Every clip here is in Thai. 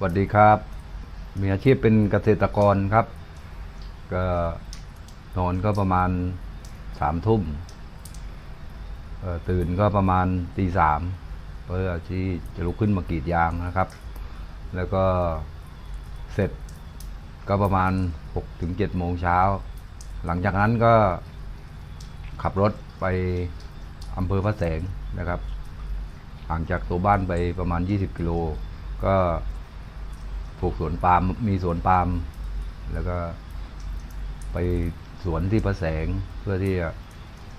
สวัสดีครับ มีอาชีพเป็นเกษตรกรครับ ก็นอนก็ประมาณสามทุ่มเอ่อตื่นก็ประมาณตีสามเพื่อที่จะลุกขึ้นมากรีดยางนะครับ แล้วก็เสร็จก็ประมาณหกถึงเจ็ดโมงเช้า หลังจากนั้นก็ขับรถไปอำเภอพระแสงนะครับ ห่างจากตัวบ้านไปประมาณ 20 กิโล ก็ ปลูกสวนปาล์มมีสวนปาล์มแล้วก็ไปสวนที่พระแสงเพื่อที่จะ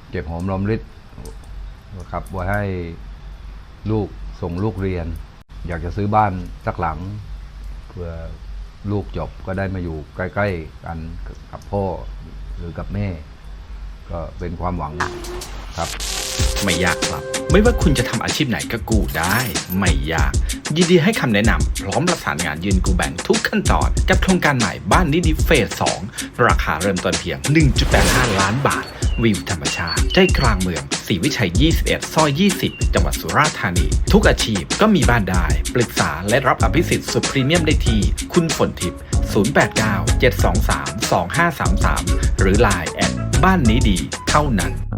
เก็บหอมรอมริดนะครับไว้ให้ลูกส่งลูกเรียน อยากจะซื้อบ้านสักหลัง เพื่อลูกจบก็ได้มาอยู่ใกล้ ๆ กันกับพ่อหรือกับแม่ ก็เป็นความหวัง ครับ ไม่ยากครับ ไม่ว่าคุณจะทำอาชีพไหนก็กู้ได้ ไม่ยาก ยินดีให้คำแนะนำพร้อมประสานงานยืนกูแบ่งทุกขั้นตอน กับโครงการใหม่บ้านนิดิเฟส 2 ราคาเริ่มต้นเพียง 1.85 ล้านบาท วิวธรรมชาติใจกลางเมืองศรีวิชัย 21 ซอย 20 จังหวัดสุราษฎร์ธานี ทุกอาชีพก็มีบ้านได้ ปรึกษาและรับอภิสิทธิ์สุดพรีเมียมได้ที่ คุณฝนทิพย์ 089 723 2533 หรือ Line แอดบ้านนี้ดีเท่านั้น